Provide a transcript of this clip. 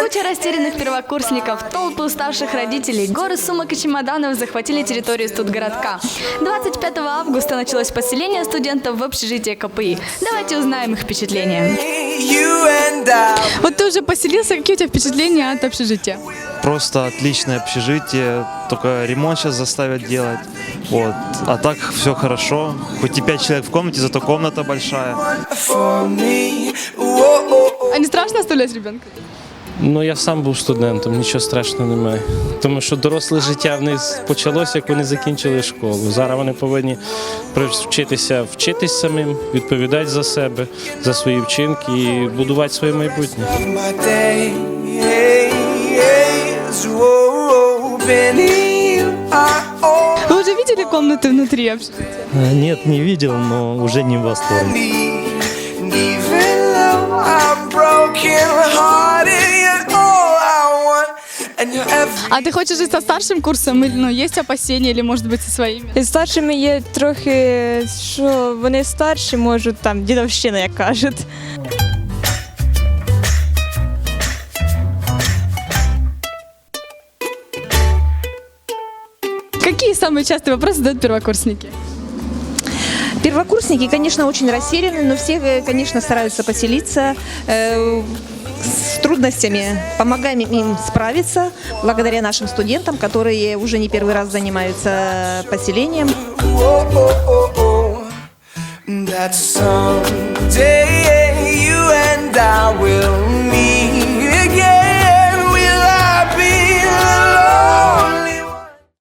Куча растерянных первокурсников, толпы уставших родителей, горы сумок и чемоданов захватили территорию студгородка. 25 августа началось поселение студентов в общежитие КПИ. Давайте узнаем их впечатления. You and I. Вот ты уже поселился, какие у тебя впечатления от общежития? Просто отличное общежитие, только ремонт сейчас заставят делать. Вот. А так все хорошо. Хоть и пять человек в комнате, зато комната большая. А не страшно оставлять ребенка? Ну, я сам був студентом, нічого страшного немає. Тому що доросле життя в них почалося, як вони закінчили школу. Зараз вони повинні привчитися вчитись самим, відповідати за себе, за свої вчинки і будувати своє майбутнє. Вы уже видели комнаты внутри общежития? Нет, не видел, но уже не в восторге. А ти хочеш жити со старшим курсом? Или, Ну, є опасения, или, может быть, со своими? З старшими є трохи, що вони старші можуть там дідовщина, як кажуть. Какие самые частые вопросы задают первокурсники? Первокурсники, конечно, очень растеряны, но все, э, конечно, стараются поселиться. э, С трудностями помогаем им справиться благодаря нашим студентам, которые уже не первый раз занимаются поселением. That someday